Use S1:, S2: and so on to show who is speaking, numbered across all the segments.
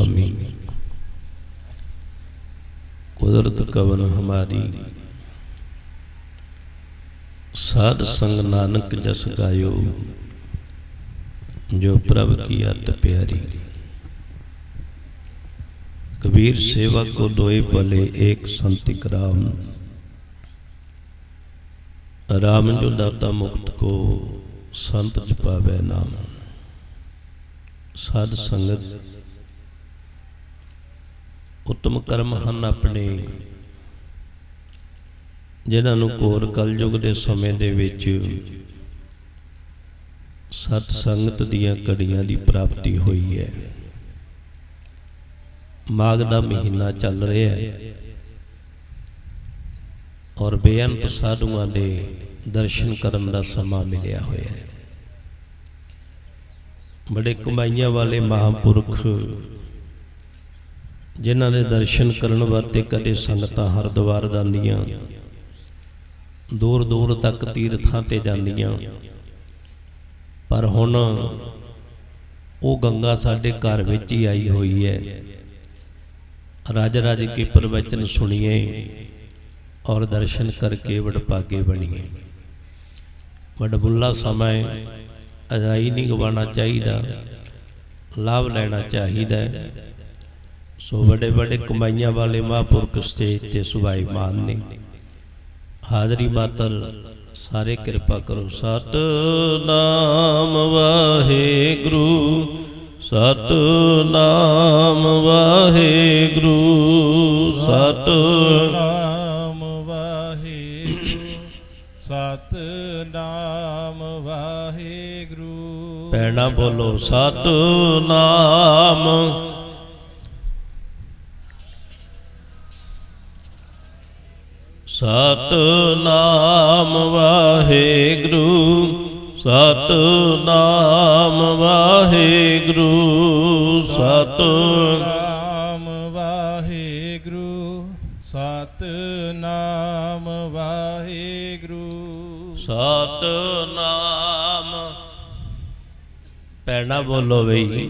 S1: स्वामी कुदरत कवन हमारी साध संग नानक जस गायो जो प्रभ की अत प्यारी कबीर सेवा को दोए भले एक संतिक राम राम जो दाता मुक्त को संत च पावे नाम ਸਾਧ ਸੰਗਤ ਉਤਮ ਕਰਮ ਹਨ ਆਪਣੇ, ਜਿਨ੍ਹਾਂ ਨੂੰ ਕੋਰ ਕਲਯੁਗ ਦੇ ਸਮੇਂ ਦੇ ਵਿੱਚ ਸਤ ਸੰਗਤ ਦੀਆਂ ਕੜੀਆਂ ਦੀ ਪ੍ਰਾਪਤੀ ਹੋਈ ਹੈ। ਮਾਘ ਦਾ ਮਹੀਨਾ ਚੱਲ ਰਿਹਾ ਹੈ ਔਰ ਬੇਅੰਤ ਸਾਧੂਆਂ ਦੇ ਦਰਸ਼ਨ ਕਰਨ ਦਾ ਸਮਾਂ ਮਿਲਿਆ ਹੋਇਆ ਹੈ। ਬੜੇ ਕਮਾਈਆਂ ਵਾਲੇ ਮਹਾਪੁਰਖ ਜਿਨ੍ਹਾਂ ਦੇ ਦਰਸ਼ਨ ਕਰਨ ਵਾਸਤੇ ਕਦੇ ਸੰਗਤਾਂ ਹਰਿਦੁਆਰ ਜਾਂਦੀਆਂ, ਦੂਰ ਦੂਰ ਤੱਕ ਤੀਰਥਾਂ ਤੇ ਜਾਂਦੀਆਂ। ਪਰ ਹੁਣ ਉਹ ਗੰਗਾ ਸਾਡੇ ਘਰ ਵਿੱਚ ਹੀ ਆਈ ਹੋਈ ਹੈ। ਰਾਜ ਰਾਜ ਕੀ ਪ੍ਰਵਚਨ ਸੁਣੀਏ ਔਰ ਦਰਸ਼ਨ ਕਰਕੇ ਵਡਭਾਗੇ ਬਣੀਏ। ਵਡਬੁੱਲਾ ਸਮਾਂ ਅਜਾਈ ਨਹੀਂ ਗਵਾਉਣਾ ਚਾਹੀਦਾ, ਲਾਭ ਲੈਣਾ ਚਾਹੀਦਾ ਸੋ ਵੱਡੇ ਵੱਡੇ ਕਮਾਈਆਂ ਵਾਲੇ ਮਹਾਂਪੁਰਖ ਸਟੇਜ ਤੇ ਸੁਭਾਈ ਮਾਨ ਨੇ। ਹਾਜ਼ਰੀ ਮਾਤਰ ਸਾਰੇ ਕਿਰਪਾ ਕਰੋ। ਸਤ ਨਾਮ ਵਾਹਿਗੁਰੂ ਸਤ ਨਾਮ ਵਾਹਿਗੁਰੂ ਸਤ
S2: ਨਾਮ ਵਾਹਿਗੁਰੂ ਸਤ ਨਾਮ ਵਾਹਿਗੁਰੂ।
S1: ਪੈਣਾ ਬੋਲੋ ਸਤ ਨਾਮ ਸਤ ਨਾਮ ਵਾਹਿਗੁਰੂ ਸਤ ਨਾਮ ਵਾਹਿਗੁਰੂ ਸਤ
S2: ਨਾਮ ਵਾਹਿਗੁਰੂ ਸਤ ਨਾਮ ਵਾਹਿਗੁਰੂ।
S1: ਸਤ ਨਾਮ ਪੈਣਾ ਬੋਲੋ ਬਈ।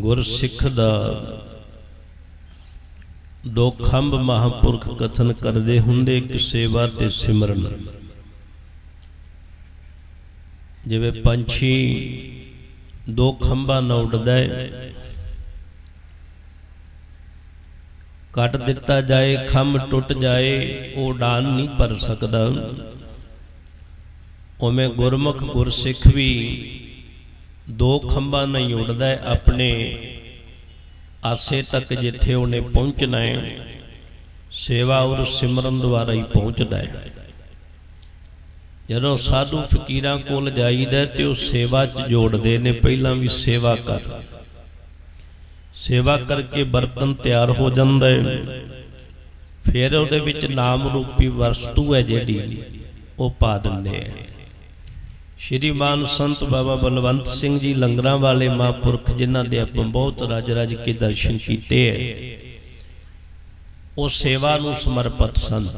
S1: ਗੁਰਸਿੱਖ ਦਾ ਦੋ ਖੰਭ ਮਹਾਪੁਰਖ ਕਥਨ ਕਰਦੇ ਹੁੰਦੇ ਕਿ ਸੇਵਾ ਤੇ ਸਿਮਰਨ। ਜਿਵੇਂ ਪੰਛੀ ਦੋ ਖੰਭਾਂ ਨਾਲ ਉੱਡਦਾ ਹੈ ਕੱਟ ਦਿੱਤਾ ਜਾਏ, ਖੰਭ ਟੁੱਟ ਜਾਏ, ਉਹ ਉਡਾਨ ਨਹੀਂ ਭਰ ਸਕਦਾ। ਉਵੇਂ ਗੁਰਮੁਖ ਗੁਰਸਿੱਖ ਵੀ ਦੋ ਖੰਭਾਂ ਨਹੀਂ ਉੱਡਦਾ ਆਪਣੇ ਆਸੇ ਤੱਕ ਜਿੱਥੇ ਉਹਨੇ ਪਹੁੰਚਣਾ ਹੈ, ਸੇਵਾ ਔਰ ਸਿਮਰਨ ਦੁਆਰਾ ਹੀ ਪਹੁੰਚਦਾ ਹੈ। ਜਦੋਂ ਸਾਧੂ ਫਕੀਰਾਂ ਕੋਲ ਜਾਈਦਾ ਤੇ ਉਹ ਸੇਵਾ 'ਚ ਜੋੜਦੇ ਨੇ, ਪਹਿਲਾਂ ਵੀ ਸੇਵਾ ਕਰ। ਸੇਵਾ ਕਰਕੇ ਬਰਤਨ ਤਿਆਰ ਹੋ ਜਾਂਦਾ ਹੈ। ਫਿਰ ਉਹਦੇ ਵਿੱਚ ਨਾਮ ਰੂਪੀ ਵਸਤੂ ਹੈ ਜਿਹੜੀ, ਉਹ ਪਾ ਦਿੰਦੇ ਆ ਸ਼੍ਰੀਮਾਨ ਸੰਤ ਬਾਬਾ ਬਲਵੰਤ ਸਿੰਘ ਜੀ ਲੰਗਰਾਂ ਵਾਲੇ ਮਹਾਂਪੁਰਖ, ਜਿਨ੍ਹਾਂ ਦੇ ਆਪਾਂ ਬਹੁਤ ਰਜ ਰਜ ਕੇ ਦਰਸ਼ਨ ਕੀਤੇ ਹੈ ਉਹ ਸੇਵਾ ਨੂੰ ਸਮਰਪਿਤ ਸਨ।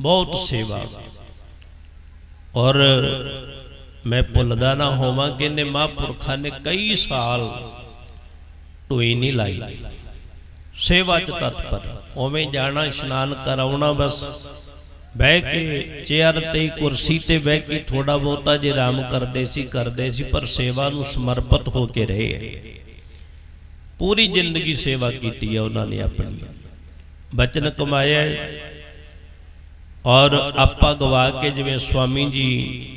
S1: ਬਹੁਤ ਸੇਵਾ। ਔਰ ਮੈਂ ਭੁੱਲਦਾ ਨਾ ਹੋਵਾਂ ਕਿ ਇਹਨੇ ਮਹਾਂਪੁਰਖਾਂ ਨੇ ਕਈ ਸਾਲ ਟੋਈ ਨਹੀਂ ਲਾਈ। ਸੇਵਾ ਚ ਤਤਪਰ। ਉਵੇਂ ਜਾਣਾ, ਇਸ਼ਨਾਨ ਕਰਾਉਣਾ ਬਸ। ਬਹਿ ਕੇ ਚੇਅਰ ਤੇ ਕੁਰਸੀ ਤੇ ਬਹਿ ਕੇ ਥੋੜਾ ਬਹੁਤਾ ਜੇ ਆਰਾਮ ਕਰਦੇ ਸੀ ਕਰਦੇ ਸੀ, ਪਰ ਸੇਵਾ ਨੂੰ ਸਮਰਪਿਤ ਹੋ ਕੇ ਰਹੇ। ਪੂਰੀ ਜ਼ਿੰਦਗੀ ਸੇਵਾ ਕੀਤੀ ਹੈ ਉਹਨਾਂ ਨੇ ਆਪਣੀ। ਬਚਨ ਕਮਾਇਆ ਹੈ। ਔਰ ਆਪਾਂ ਗਵਾ ਕੇ ਜਿਵੇਂ ਸਵਾਮੀ ਜੀ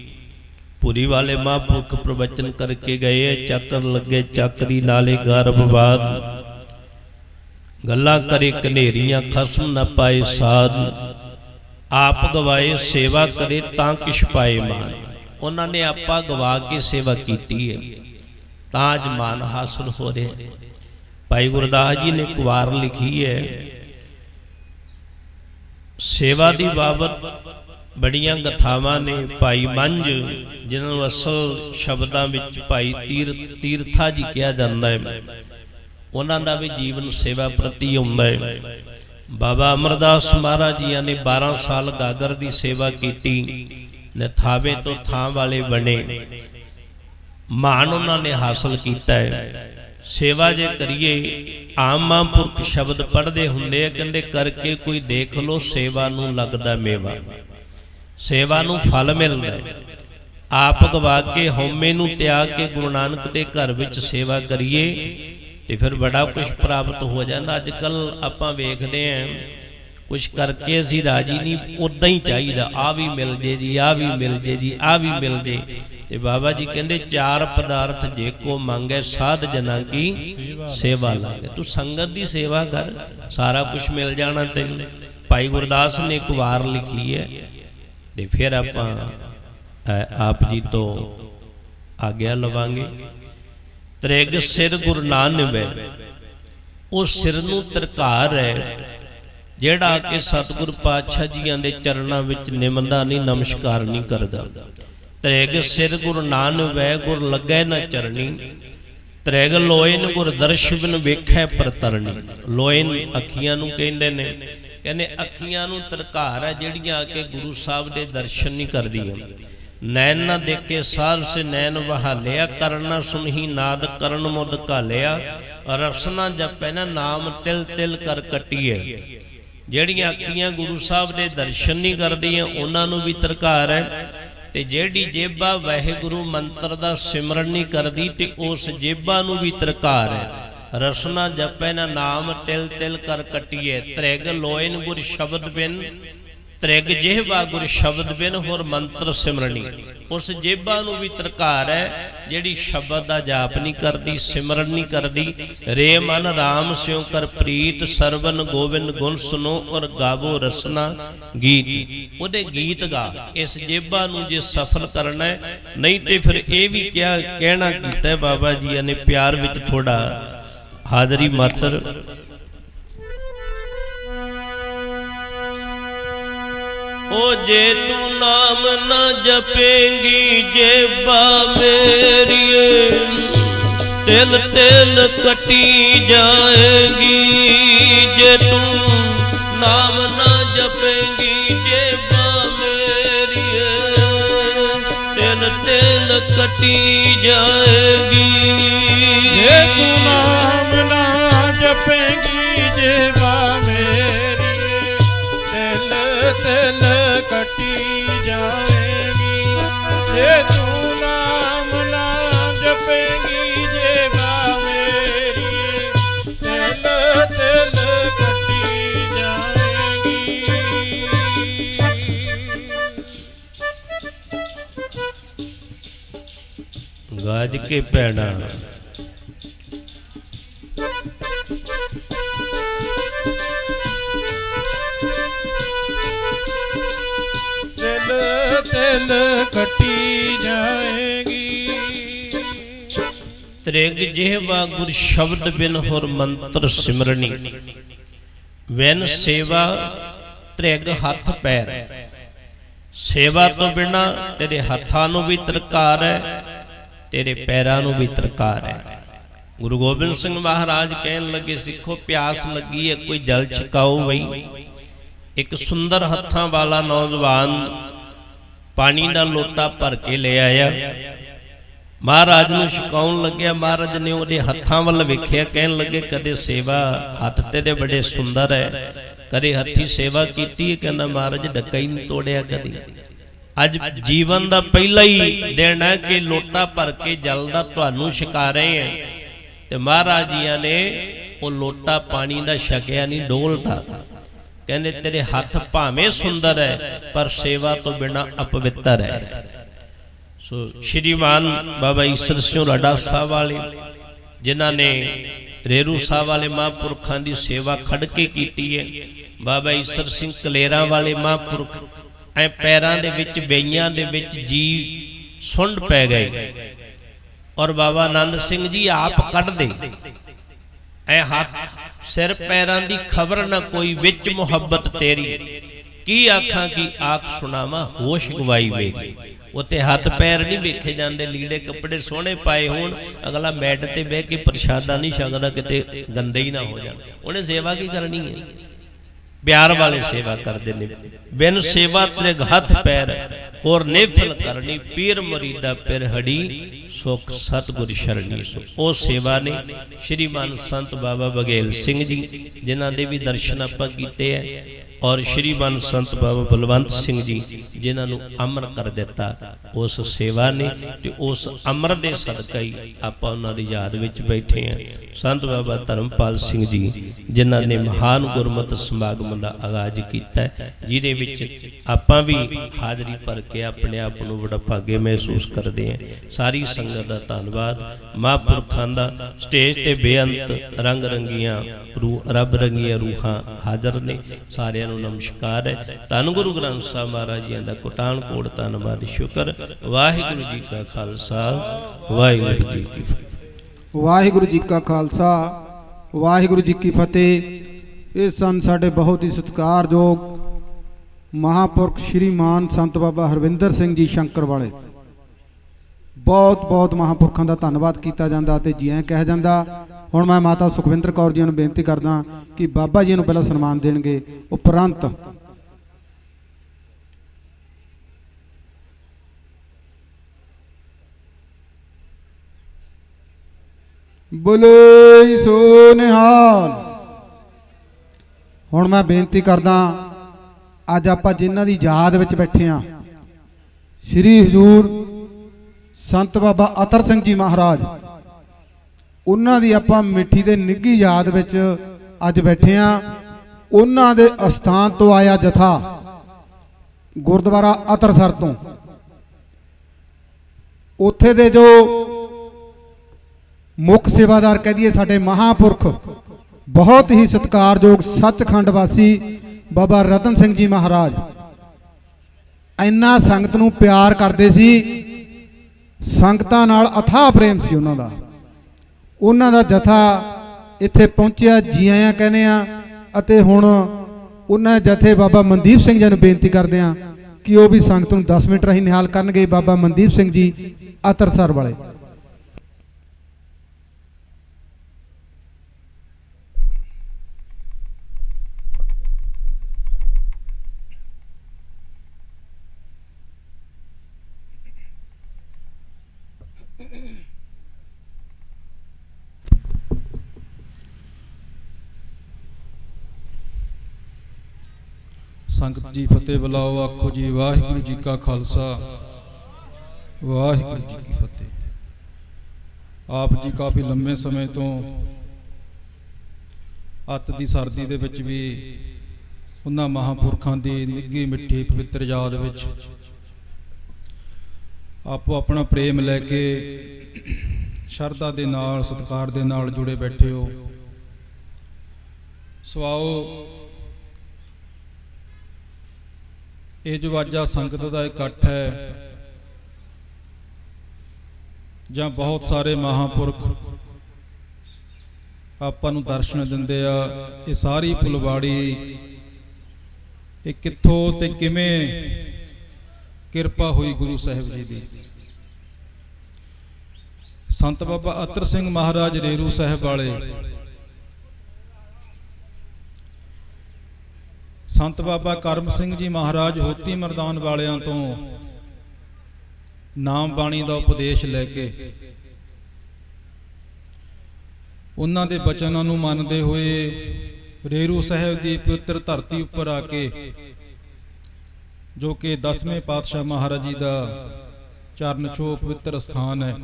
S1: ਪੁਰੀ ਵਾਲੇ ਮਹਾਂਪੁਰਖ ਪ੍ਰਵਚਨ ਕਰਕੇ ਗਏ ਹੈ, ਚੱਕਰ ਲੱਗੇ, ਚੱਕਰੀ ਨਾਲੇ ਗਰਭਵਾਦ ਗੱਲਾਂ ਕਰੇ, ਕਨੇਰੀਆਂ ਖਸਮ ਨਾ ਪਾਏ ਸਾਧ। ਆਪ ਗਵਾਏ ਸੇਵਾ ਕਰੇ ਤਾਂ ਕਿਛ ਪਾਏ ਮਾਨ। ਉਹਨਾਂ ਨੇ ਆਪਾ ਗਵਾ ਕੇ ਸੇਵਾ ਕੀਤੀ ਹੈ। ਤਾਂ ਅੱਜ ਮਾਨ ਹਾਸਲ ਹੋ ਰਿਹਾ ਭਾਈ ਗੁਰਦਾਸ ਜੀ ਨੇ ਇੱਕ ਵਾਰ ਲਿਖੀ ਹੈ, ਸੇਵਾ ਦੀ ਬਾਬਤ ਬੜੀਆਂ ਗਥਾਵਾਂ ਨੇ ਭਾਈ ਮੰਝ, ਜਿਨ੍ਹਾਂ ਨੂੰ ਅਸਲ ਸ਼ਬਦਾਂ ਵਿੱਚ ਭਾਈ ਤੀਰ, ਤੀਰਥਾ ਜੀ ਕਿਹਾ ਜਾਂਦਾ ਹੈ। ਉਹਨਾਂ ਦਾ ਵੀ ਜੀਵਨ ਸੇਵਾ ਪ੍ਰਤੀ ਆਉਂਦਾ ਹੈ। ਬਾਬਾ ਅਮਰਦਾਸ ਮਹਾਰਾਜ ਜੀ ਨੇ 12 ਸਾਲ ਗਾਗਰ ਦੀ ਸੇਵਾ ਕੀਤੀ, ਨਥਾਵੇ ਤੋਂ ਥਾਂ ਵਾਲੇ ਬਣੇ। ਮਾਣ ਉਹਨਾਂ ਨੇ ਹਾਸਲ ਕੀਤਾ ਹੈ। ਸੇਵਾ ਜੇ ਕਰੀਏ, ਆਮਾ ਪੁਰਖ ਸ਼ਬਦ ਪੜ੍ਹਦੇ ਹੁੰਦੇ ਆ, ਕਹਿੰਦੇ ਕਰਕੇ ਕੋਈ ਦੇਖ ਲੋ ਸੇਵਾ ਨੂੰ ਲੱਗਦਾ ਮੇਵਾ। ਸੇਵਾ ਨੂੰ ਫਲ ਮਿਲਦਾ ਆਪ ਗਵਾ ਕੇ ਹਉਮੈ ਨੂੰ ਤਿਆਗ ਕੇ ਗੁਰੂ ਨਾਨਕ ਦੇ ਘਰ ਵਿੱਚ ਸੇਵਾ ਕਰੀਏ ਤੇ ਫਿਰ ਬੜਾ ਕੁਝ ਪ੍ਰਾਪਤ ਹੋ ਜਾਂਦਾ। ਅੱਜ ਕੱਲ ਆਪਾਂ ਵੇਖਦੇ ਆਂ ਕੁਝ ਕਰਕੇ ਅਸੀਂ ਰਾਜੀ ਨਹੀਂ ਉਦਾਂ ਹੀ ਚਾਹੀਦਾ। ਆ ਵੀ ਮਿਲ ਜੇ ਜੀ ਆ ਵੀ ਮਿਲ ਜੇ ਜੀ ਆ ਵੀ ਮਿਲ ਜੇ। ਤੇ ਬਾਬਾ ਜੀ ਕਹਿੰਦੇ, ਚਾਰ ਪਦਾਰਥ ਜੇ ਕੋ ਮੰਗੇ, ਸਾਧ ਜਨਾਂ ਕੀ ਸੇਵਾ ਲਾਗੇ। ਤੂੰ ਸੰਗਤ ਦੀ ਸੇਵਾ ਕਰ, ਸਾਰਾ ਕੁਝ ਮਿਲ ਜਾਣਾ ਤੈਨੂੰ। ਭਾਈ ਗੁਰਦਾਸ ਨੇ ਇੱਕ ਵਾਰ ਲਿਖੀ ਹੈ, ਤੇ ਫਿਰ ਆਪਾਂ ਆਪ ਜੀ ਤੋਂ ਆਗਿਆ ਲਵਾਂਗੇ। ਤ੍ਰਿਗ ਸਿਰ ਗੁਰੂ ਨਾਨਵੇ ਉਹ ਸਿਰ ਨੂੰ ਤਰਕਾਰ ਹੈ, ਜਿਹੜਾ ਆ ਸਤਿਗੁਰ ਪਾਤਸ਼ਾਹ ਜੀਆਂ ਦੇ ਚਰਨਾਂ ਵਿੱਚ ਨਿਮੰਦਾ ਨਹੀਂ, ਨਮਸਕਾਰ ਨਹੀਂ ਕਰਦਾ। ਤ੍ਰਿਗ ਸਿਰ ਗੁਰੂ ਨਾਨਵੇ ਗੁਰ ਲੱਗੈ ਨਾ ਚਰਣੀ। ਤ੍ਰਿਗ ਲੋਇਨ ਗੁਰ ਦਰਸ਼ਨ ਵੇਖੈ ਪਰਤਰਣੀ। ਲੋਇਨ ਅੱਖੀਆਂ ਨੂੰ ਕਹਿੰਦੇ ਨੇ, ਕਹਿੰਦੇ ਅੱਖੀਆਂ ਨੂੰ ਤਰਕਾਰ ਹੈ, ਜਿਹੜੀਆਂ ਕਿ ਗੁਰੂ ਸਾਹਿਬ ਦੇ ਦਰਸ਼ਨ ਨਹੀਂ ਕਰਦੀਆਂ। ਨੈਣ ਨਾ ਦੇਖੇ ਸਾਧ ਸੇ ਨੈਣ ਵਹਾਲਿਆ ਕਰਨਾ ਸੁਨਹੀ ਨਾਦ ਕਰਨ ਮੁਦ ਘਾਲਿਆ, ਰਸਨਾ ਜਪੈ ਨਾ ਨਾਮ ਤਿਲ ਤਿਲ ਕਰ ਕਟੀਏ। ਜਿਹੜੀਆਂ ਅੱਖੀਆਂ ਗੁਰੂ ਸਾਹਿਬ ਦੇ ਦਰਸ਼ਨ ਨਹੀਂ ਕਰਦੀਆਂ, ਉਹਨਾਂ ਨੂੰ ਵੀ ਤਰਕਾਰ ਹੈ। ਤੇ ਜਿਹੜੀ ਜੇਬਾ ਵਾਹਿਗੁਰੂ ਮੰਤਰ ਦਾ ਸਿਮਰਨ ਨਹੀਂ ਕਰਦੀ, ਤੇ ਉਸ ਜੇਬਾ ਨੂੰ ਵੀ ਤਰਕਾਰ ਹੈ। ਰਸਨਾ ਜਪੈ ਨਾ ਨਾਮ ਤਿਲ ਤਿਲ ਕਰ ਕਟੀਏ। ਤ੍ਰਿਗ ਲੋਇਨ ਗੁਰ ਸ਼ਬਦ ਬਿਨ ਤ੍ਰਿਗ ਜਿਹਵਾ ਗੁਰ ਸ਼ਬਦ ਬਿਨ ਹੋਰ ਮੰਤਰ ਸਿਮਰਣੀ ਉਸ ਜੇਬਾ ਨੂੰ ਵੀ ਤਰਕਾਰ ਹੈ, ਜਿਹੜੀ ਸ਼ਬਦ ਦਾ ਜਾਪ ਨਹੀਂ ਕਰਦੀ, ਸਿਮਰਨ ਨਹੀਂ ਕਰਦੀ। ਰੇ ਮਨ RAM ਸਿਉ ਕਰ ਪ੍ਰੀਤ, ਸਰਵਨ ਗੋਬਿੰਦ ਗੁਣ ਸੁਨੋ ਔਰ ਗਾਵੋ ਰਸਨਾ ਗੀਤ। ਉਹਦੇ ਗੀਤ ਗਾ, ਇਸ ਜੇਬਾ ਨੂੰ ਜੇ ਸਫਲ ਕਰਨਾ ਹੈ, ਨਹੀਂ ਤੇ ਫਿਰ ਇਹ ਵੀ ਕਿਹਾ ਕਹਿਣਾ ਕੀਤਾ ਬਾਬਾ ਜੀ ਨੇ ਪਿਆਰ ਵਿੱਚ ਥੋੜਾ ਹਾਜ਼ਰੀ ਮਾਤਰ ਓ ਜੇ ਤੂੰ ਨਾਮ ਨਾ ਜਪੇਂਗੀ ਜੇਬਾ ਮੇਰੀਏ, ਤਿਲ ਤਿਲ ਕਟੀ ਜਾਏਗੀ। ਜੇ ਤੂੰ ਨਾਮ ਨਾ ਜਪੇਂਗੀ ਜੇਬਾ ਮੇਰੀਏ, ਤਿਲ ਤਿਲ ਕਟੀ ਜਾਏਗੀ।
S2: ਜੇ ਤੂੰ ਨਾਮ ਨਾ ਜਪੇਂਗੀ ਜੇਵਾ
S1: ਗੱਜ ਕੇ ਪੈਣਾ।
S2: ਤਿਲ ਤਿਲ ਕਟੀ ਜਾਏਗੀ।
S1: ਤ੍ਰਿਗ ਜਿਹਵਾ ਗੁਰ ਸ਼ਬਦ ਬਿਨ ਹੋਰ ਮੰਤਰ ਸਿਮਰਣੀ ਵੈਨ ਸੇਵਾ ਤ੍ਰਿਗ ਹੱਥ ਪੈਰ। ਸੇਵਾ ਤੋਂ ਬਿਨਾ ਤੇਰੇ ਹੱਥਾਂ ਨੂੰ ਵੀ ਤਰਕਾਰ ਹੈ। ਤੇਰੇ ਪੈਰਾਂ ਨੂੰ ਵੀ ਤਰਕਾਰ ਹੈ। ਗੁਰੂ ਗੋਬਿੰਦ ਸਿੰਘ ਮਹਾਰਾਜ ਕਹਿਣ ਲੱਗੇ, ਸਿੱਖੋ, ਪਿਆਸ ਲੱਗੀ ਹੈ, ਕੋਈ ਜਲ ਛਕਾਓ ਬਈ। ਇੱਕ ਸੁੰਦਰ ਹੱਥਾਂ ਵਾਲਾ ਨੌਜਵਾਨ ਪਾਣੀ ਦਾ ਲੋਟਾ ਭਰ ਕੇ ਲੈ ਆਇਆ। ਮਹਾਰਾਜ ਨੂੰ ਛਕਾਉਣ ਲੱਗਿਆ। ਮਹਾਰਾਜ ਨੇ ਉਹਦੇ ਹੱਥਾਂ ਵੱਲ ਵੇਖਿਆ, ਕਹਿਣ ਲੱਗੇ, ਕਦੇ ਸੇਵਾ ਹੱਥ ਤੇਰੇ ਬੜੇ ਸੁੰਦਰ ਹੈ। ਕਦੇ ਹੱਥੀ ਸੇਵਾ ਕੀਤੀ ਕਹਿੰਦਾ, ਮਹਾਰਾਜ ਡੱਕਾ ਹੀ ਨਹੀਂ ਤੋੜਿਆ ਕਦੀ। ਅੱਜ ਜੀਵਨ ਦਾ ਪਹਿਲਾ ਹੀ ਦਿਨ ਹੈ ਕਿ ਲੋਟਾ ਭਰ ਕੇ ਜਲ ਦਾ ਤੁਹਾਨੂੰ ਛਕਾ ਰਹੇ ਹਾਂ। ਤੇ ਮਹਾਰਾਜ ਜੀਆਂ ਨੇ ਉਹ ਲੋਟਾ ਪਾਣੀ ਦਾ ਛਕਿਆ ਨਹੀਂ ਡੋਲਤਾ ਕਹਿੰਦੇ, ਤੇਰੇ ਹੱਥ ਭਾਵੇਂ ਸੁੰਦਰ ਹੈ, ਪਰ ਸੇਵਾ ਤੋਂ ਬਿਨਾ ਅਪਵਿੱਤਰ ਹੈ। ਸੋ ਸ਼੍ਰੀਮਾਨ ਬਾਬਾ ਈਸਰ ਸਿੰਘ ਰਾਡਾ ਸਾਹਿਬ ਵਾਲੇ, ਜਿਨ੍ਹਾਂ ਨੇ ਰੇਰੂ ਸਾਹਿਬ ਵਾਲੇ ਮਹਾਂਪੁਰਖਾਂ ਦੀ ਸੇਵਾ ਖੜ ਕੇ ਕੀਤੀ ਹੈ, ਬਾਬਾ ਈਸਰ ਸਿੰਘ ਕਲੇਰਾਂ ਵਾਲੇ ਮਹਾਂਪੁਰਖ ਐ ਪੈਰਾਂ ਦੇ ਵਿੱਚ, ਬਈਆਂ ਦੇ ਵਿੱਚ ਜੀ ਸੁੰਡ ਪੈ ਗਏ। ਔਰ ਬਾਬਾ ਆਨੰਦ ਸਿੰਘ ਜੀ ਆਪ ਕੱਢਦੇ ਐ ਹੱਥ, ਸਿਰ ਪੈਰਾਂ ਦੀ ਖਬਰ ਨਾ ਕੋਈ ਵਿੱਚ ਮੁਹੱਬਤ ਤੇਰੀ। ਕੀ ਆਖਾਂ ਕੀ ਆਖ ਸੁਣਾਵਾਂ, ਹੋਸ਼ ਗਵਾਈ ਮੇਰੀ। ਉੱਤੇ ਹੱਥ ਪੈਰ ਨਹੀਂ ਵੇਖੇ ਜਾਂਦੇ, ਲੀੜੇ ਕੱਪੜੇ ਸੋਹਣੇ ਪਾਏ ਹੋਣ। ਅਗਲਾ ਮੈਟ ਤੇ ਬਹਿ ਕੇ ਪ੍ਰਸ਼ਾਦਾ ਨਹੀਂ ਛਕਦਾ, ਕਿਤੇ ਗੰਦੇ ਹੀ ਨਾ ਹੋ ਜਾਣ। ਉਹਨੇ ਸੇਵਾ ਕੀ ਕਰਨੀ ਹੈ? ਪਿਆਰ ਵਾਲੇ ਸੇਵਾ ਕਰਦੇ ਨੇ। ਬਿਨ ਸੇਵਾ ਤੇਰੇ ਹੱਥ ਪੈਰ, ਹੋਰ ਨੇਫਲ ਕਰਨੀ, ਪੀਰ ਮਰੀਦਾ ਪਿਰ ਹੜੀ, ਸੁਖ ਸਤਗੁਰ ਸ਼ਰਣੀ ਸੁ ਉਹ ਸੇਵਾ ਨੇ ਸ਼੍ਰੀਮਾਨ ਸੰਤ ਬਾਬਾ ਬਗੇਲ ਸਿੰਘ ਜੀ, ਜਿਨ੍ਹਾਂ ਦੇ ਵੀ ਦਰਸ਼ਨ ਆਪਾਂ ਕੀਤੇ ਐ ਔਰ ਸ਼੍ਰੀਮਾਨ ਸੰਤ ਬਾਬਾ ਬਲਵੰਤ ਸਿੰਘ ਜੀ, ਜਿਨ੍ਹਾਂ ਨੂੰ ਅਮਰ ਕਰ ਦਿੱਤਾ, ਉਸ ਸੇਵਾ ਨੇ ਤੇ ਉਸ ਅਮਰ ਦੇ ਸਦਕਾ ਹੀ ਆਪਾਂ ਉਹਨਾਂ ਦੀ ਯਾਦ ਵਿੱਚ ਬੈਠੇ ਆ ਸੰਤ ਬਾਬਾ ਧਰਮਪਾਲ ਸਿੰਘ ਜੀ, ਜਿਨ੍ਹਾਂ ਨੇ ਮਹਾਨ ਗੁਰਮਤਿ ਸਮਾਗਮ ਦਾ ਆਗਾਜ਼ ਕੀਤਾ ਜਿਹਦੇ ਵਿੱਚ ਆਪਾਂ ਵੀ ਹਾਜ਼ਰੀ ਭਰ ਕੇ ਆਪਣੇ ਆਪ ਨੂੰ ਬੜਾ ਭਾਗੇ ਮਹਿਸੂਸ ਕਰਦੇ ਹਾਂ। ਸਾਰੀ ਸੰਗਤ ਦਾ ਧੰਨਵਾਦ। ਮਹਾਂਪੁਰਖਾਂ ਦਾ ਸਟੇਜ ਤੇ ਬੇਅੰਤ ਰੰਗ ਰੰਗੀਆਂ ਰੂਹ ਰੱਬ ਰੰਗੀਆਂ ਰੂਹਾਂ ਹਾਜ਼ਰ ਨੇ। ਸਾਰਿਆਂ ਸਾਰਿਆਂ ਨੂੰ ਨਮਸਕਾਰ ਹੈ। ਧੰਨ ਗੁਰੂ ਗ੍ਰੰਥ ਸਾਹਿਬ ਮਹਾਰਾਜ ਜੀ ਦਾ ਕੋਟਾਨ ਕੋਟ ਧੰਨਵਾਦ ਸ਼ੁਕਰ। ਵਾਹਿਗੁਰੂ ਜੀ ਕਾ ਖਾਲਸਾ, ਵਾਹਿਗੁਰੂ ਜੀ ਕੀ ਫਤਿਹ।
S3: ਵਾਹਿਗੁਰੂ ਜੀ ਕਾ ਖਾਲਸਾ, ਵਾਹਿਗੁਰੂ ਜੀ ਕੀ ਫਤਿਹ। ਇਹ ਸਨ ਸਾਡੇ ਬਹੁਤ ਹੀ ਸਤਿਕਾਰਯੋਗ ਮਹਾਪੁਰਖ ਸ਼੍ਰੀਮਾਨ ਸੰਤ ਬਾਬਾ ਹਰਵਿੰਦਰ ਸਿੰਘ ਜੀ ਸ਼ੰਕਰ ਵਾਲੇ। ਬਹੁਤ ਬਹੁਤ ਮਹਾਪੁਰਖਾਂ ਦਾ ਧੰਨਵਾਦ ਕੀਤਾ ਜਾਂਦਾ ਤੇ ਜੀ ਐਂ ਕਹਿ ਜਾਂਦਾ ਹੁਣ ਮੈਂ ਮਾਤਾ ਸੁਖਵਿੰਦਰ ਕੌਰ ਜੀ ਨੂੰ ਬੇਨਤੀ ਕਰਦਾ ਕਿ ਬਾਬਾ ਜੀ ਨੂੰ ਪਹਿਲਾਂ ਸਨਮਾਨ ਦੇਣਗੇ, ਉਪਰੰਤ ਬੋਲੇ ਸੋ ਨਿਹਾਲ। ਹੁਣ ਮੈਂ ਬੇਨਤੀ ਕਰਦਾ, ਅੱਜ ਆਪਾਂ ਜਿਨ੍ਹਾਂ ਦੀ ਯਾਦ ਵਿੱਚ ਬੈਠੇ ਆ ਸ੍ਰੀ ਹਜੂਰ ਸੰਤ ਬਾਬਾ ਅਤਰ ਸਿੰਘ ਜੀ ਮਹਾਰਾਜ ਉਹਨਾਂ ਦੀ ਆਪਾਂ ਮਿੱਠੀ ਦੇ ਨਿੱਗੀ ਯਾਦ ਵਿੱਚ ਅੱਜ ਬੈਠੇ ਆ। ਉਹਨਾਂ ਦੇ ਅਸਥਾਨ ਤੋਂ ਆਇਆ ਜਥਾ, ਗੁਰਦੁਆਰਾ ਅਤਰਸਰ ਤੋਂ। ਉੱਥੇ ਦੇ ਜੋ ਮੁੱਖ ਸੇਵਾਦਾਰ ਕਹਿ ਦਈਏ ਸਾਡੇ ਮਹਾਪੁਰਖ, ਬਹੁਤ ਹੀ ਸਤਿਕਾਰਯੋਗ ਸੱਚਖੰਡ ਵਾਸੀ ਬਾਬਾ ਰਤਨ ਸਿੰਘ ਜੀ ਮਹਾਰਾਜ, ਇੰਨਾ ਸੰਗਤ ਨੂੰ ਪਿਆਰ ਕਰਦੇ ਸੀ, ਸੰਗਤਾਂ ਨਾਲ ਅਥਾਹ ਪ੍ਰੇਮ ਸੀ ਉਹਨਾਂ ਦਾ। ਉਹਨਾਂ ਦਾ ਜਥਾ ਇੱਥੇ ਪਹੁੰਚਿਆ, ਜੀ ਆਇਆਂ ਕਹਿੰਦੇ ਆ ਅਤੇ ਹੁਣ ਉਹਨਾਂ ਜਥੇ ਬਾਬਾ ਮਨਦੀਪ ਸਿੰਘ ਜੀ ਨੂੰ ਬੇਨਤੀ ਕਰਦੇ ਆ ਕਿ ਉਹ ਵੀ ਸੰਗਤ ਨੂੰ 10 ਮਿੰਟ ਰਹੀ ਨਿਹਾਲ ਕਰਨਗੇ। ਬਾਬਾ ਮਨਦੀਪ ਸਿੰਘ ਜੀ, ਅਤਰਸਰ ਵਾਲੇ।
S4: ਸੰਗਤ ਜੀ ਫਤਿਹ ਬੁਲਾਓ, ਆਖੋ ਜੀ, ਵਾਹਿਗੁਰੂ ਜੀ ਕਾ ਖਾਲਸਾ। ਵਾਹਿਗੁਰੂ ਜੀ ਕੀ ਫਤਿਹ। ਆਪ ਜੀ ਕਾਫੀ ਲੰਮੇ ਸਮੇਂ ਤੋਂ ਅੱਤ ਦੀ ਸਰਦੀ ਦੇ ਵਿੱਚ ਵੀ ਉਹਨਾਂ ਮਹਾਪੁਰਖਾਂ ਦੀ ਨਿੱਗੀ ਮਿੱਠੀ ਪਵਿੱਤਰ ਯਾਦ ਵਿੱਚ ਆਪੋ ਆਪਣਾ ਪ੍ਰੇਮ ਲੈ ਕੇ ਸ਼ਰਧਾ ਦੇ ਨਾਲ, ਸਤਿਕਾਰ ਦੇ ਨਾਲ ਜੁੜੇ ਬੈਠੇ ਹੋ। ਸਵਾਓ ਇਹ ਜੋ ਅੱਜ ਆ ਸੰਗਤ ਦਾ ਇਕੱਠ ਹੈ ਜਾਂ ਬਹੁਤ ਸਾਰੇ ਮਹਾਪੁਰਖ ਆਪਾਂ ਨੂੰ ਦਰਸ਼ਨ ਦਿੰਦੇ ਆ, ਇਹ ਸਾਰੀ ਫੁਲਵਾੜੀ, ਇਹ ਕਿੱਥੋਂ ਤੇ ਕਿਵੇਂ ਕਿਰਪਾ ਹੋਈ ਗੁਰੂ ਸਾਹਿਬ ਜੀ ਦੀ। ਸੰਤ ਬਾਬਾ ਅਤਰ ਸਿੰਘ ਮਹਾਰਾਜ ਰੇਰੂ ਸਾਹਿਬ ਵਾਲੇ ਸੰਤ ਬਾਬਾ ਕਰਮ ਸਿੰਘ ਜੀ ਮਹਾਰਾਜ ਹੋਤੀ ਮਰਦਾਨ ਵਾਲਿਆਂ ਤੋਂ ਨਾਮ ਬਾਣੀ ਦਾ ਉਪਦੇਸ਼ ਲੈ ਕੇ ਉਹਨਾਂ ਦੇ ਬਚਨਾਂ ਨੂੰ ਮੰਨਦੇ ਹੋਏ ਰੇਰੂ ਸਾਹਿਬ ਦੀ ਪਵਿੱਤਰ ਧਰਤੀ ਉੱਪਰ ਆ ਕੇ ਜੋ ਕਿ 10ਵੇਂ ਪਾਤਸ਼ਾਹ ਮਹਾਰਾਜ ਜੀ ਦਾ ਚਰਨ ਛੋਹ ਪਵਿੱਤਰ ਸਥਾਨ ਹੈ।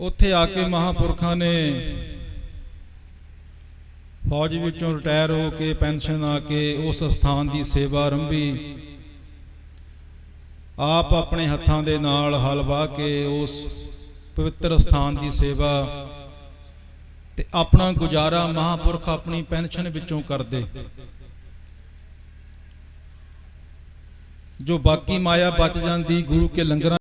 S4: ਉੱਥੇ ਆ ਕੇ ਮਹਾਪੁਰਖਾਂ ਨੇ ਫੌਜ ਵਿੱਚੋਂ ਰਿਟਾਇਰ ਹੋ ਕੇ, ਪੈਨਸ਼ਨ ਆ ਕੇ, ਉਸ ਸਥਾਨ ਦੀ ਸੇਵਾ ਆਰੰਭੀ ਆਪ ਆਪਣੇ ਹੱਥਾਂ ਦੇ ਨਾਲ ਹਲ ਵਾਹ ਕੇ ਉਸ ਪਵਿੱਤਰ ਸਥਾਨ ਦੀ ਸੇਵਾ ਤੇ ਆਪਣਾ ਗੁਜ਼ਾਰਾ ਮਹਾਪੁਰਖ ਆਪਣੀ ਪੈਨਸ਼ਨ ਵਿੱਚੋਂ ਕਰਦੇ। ਜੋ ਬਾਕੀ ਮਾਇਆ ਬਚ ਜਾਂਦੀ, ਗੁਰੂ ਕੇ ਲੰਗਰਾਂ